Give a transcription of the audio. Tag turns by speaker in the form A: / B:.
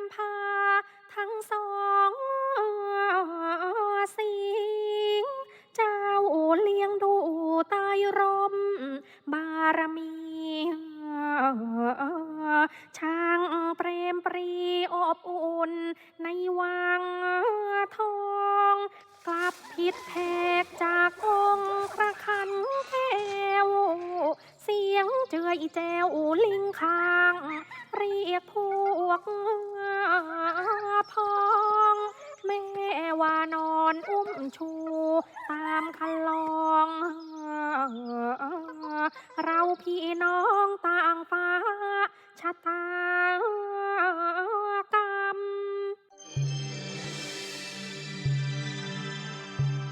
A: ำพาทั้งสองสิงเจ้าเลี้ยงดูตายรมบารมีช่างเปรมปรีอบอุ่นในวังทองกลับผิดแพกจากองคระคันแก้วเสียงเจืออีแจวลิงคาง เรียกพวก อุ้มชู ตามคัน